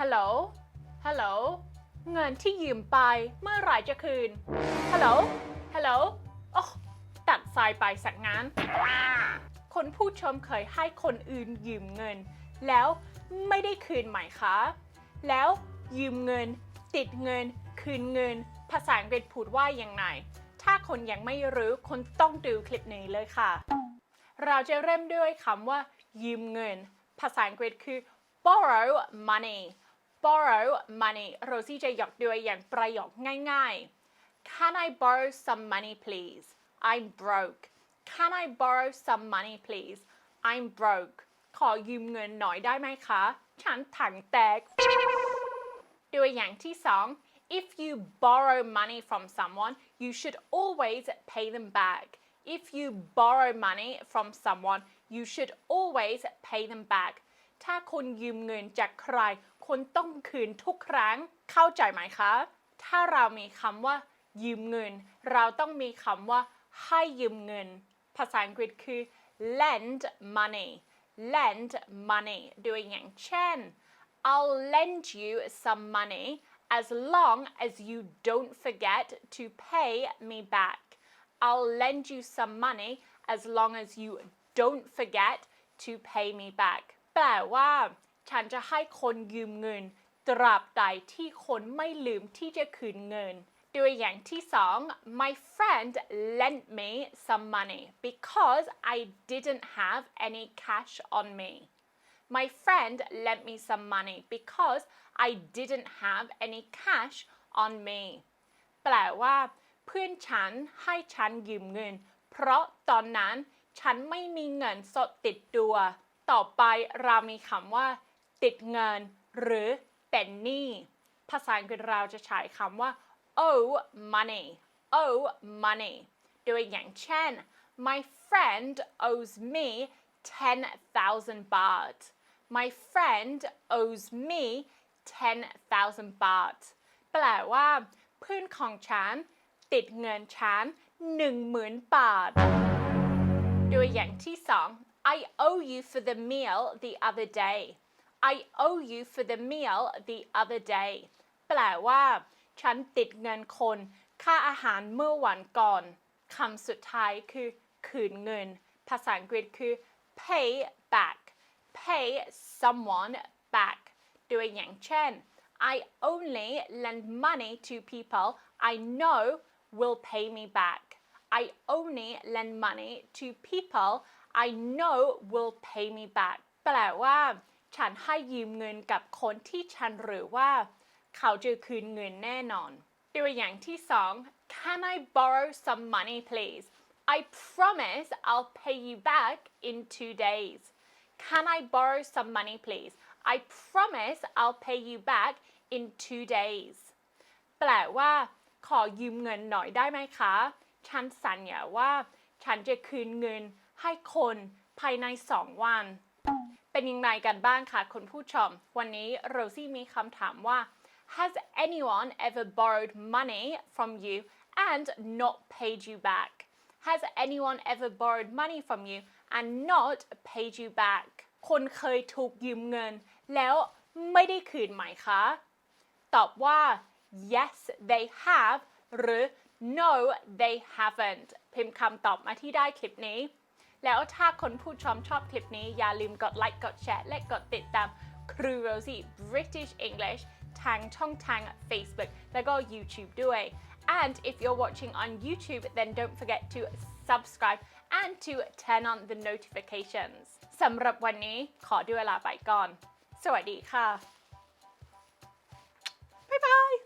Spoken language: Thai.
ฮัลโหล ฮัลโหล เงินที่ยืมไปเมื่อไหร่จะคืน ฮัลโหล ฮัลโหล โอ้ตัดสายไปสักงันคนผู้ชมเคยให้คนอื่นยืมเงิน แล้วไม่ได้คืนไหมคะ แล้วยืมเงิน ติดเงิน คืนเงิน ภาษาอังกฤษพูดว่ายังไง ถ้าคนยังไม่รู้คนต้องดูคลิปนี้เลยค่ะ เราจะเริ่มด้วยคำว่า ยืมเงิน ภาษาอังกฤษคือ borrow money borrow money โรซี่จะยกด้วยอย่างประโยคง่ายๆ Can I borrow some money please I'm broke Can I borrow some money please I'm broke ขอยืมเงินหน่อยได้ไหมคะ ฉันถังแตก ตัวอย่างที่สอง if you borrow money from someone you should always pay them back if you borrow money from someone you should always pay them back ถ้าคุณยืมเงินจากใคร คุณต้องคืนทุกครั้งเข้าใจไหมคะ ถ้าเรามีคำว่า ยืมเงิน เราต้องมีคำว่า ให้ยืมเงิน ภาษาอังกฤษคือ lend money lend money ด้วยอย่างเช่น I'll lend you some money as long as you don't forget to pay me back. I'll lend you some money as long as you don't forget to pay me back. แปลว่า ฉันจะให้คนยืมเงิน ตราบใดที่คนไม่ลืมที่จะคืนเงิน ตัวอย่างที่สอง My friend lent me some money because I didn't have any cash on me. My friend lent me some money because I didn't have any cash on me แปลว่า เพื่อนฉันให้ฉันยืมเงิน เพราะตอนนั้นฉันไม่มีเงินสดติดตัว ต่อไปเรามีคำว่า ติดเงิน หรือเป็นหนี้ ภาษาอังกฤษเราจะใช้คำว่า owe money owe money โดยอย่างเช่น my friend owes me 10,000 baht my friend owes me 10,000 baht แปลว่าเพื่อนของฉัน ติดเงินฉัน10,000 บาทตัวอย่างที่สอง I owe you for the meal the other day I owe you for the meal the other day แปลว่า ฉันติดเงินคน ค่าอาหารเมื่อวันก่อน คำสุดท้ายคือ คืนเงิน ภาษาอังกฤษคือ pay back pay someone back ตัวอย่างเช่น I only lend money to people I know will pay me back I only lend money to people I know will pay me back แปลว่า ฉันให้ยืมเงินกับคนที่ฉันหรือว่า เขาจะคืนเงินแน่นอน ตัวอย่างที่สอง Can I borrow some money please I promise I'll pay you back in two days Can I borrow some money please I promise I'll pay you back in two days แปลว่า ขอยืมเงินหน่อยได้ไหมคะ ฉันสัญญาว่า ฉันจะคืนเงินให้คนภายในสองวัน เป็นยังไงกันบ้างคะคุณผู้ชม วันนี้โรซี่มีคำถามว่า Has anyone ever borrowed money from you and not paid you back Has anyone ever borrowed money from you and not paid you back คนเคยถูกยืมเงิน แล้วไม่ได้คืนไหมคะ ตอบว่า yes they have หรือ no they haven't พิมพ์คำตอบมาที่ได้คลิปนี้ แล้วถ้าคนผู้ชมชอบคลิปนี้อย่าลืมกดไลค์กดแชร์และกดติดตามครู Rosie British English ทางช่องทาง Facebook แล้วก็ YouTube ด้วย and if you're watching on YouTube then don't forget to subscribe and to turn on the notifications สำหรับวันนี้ขอด้วยเวลาไปก่อน สวัสดีค่ะ บ๊ายบาย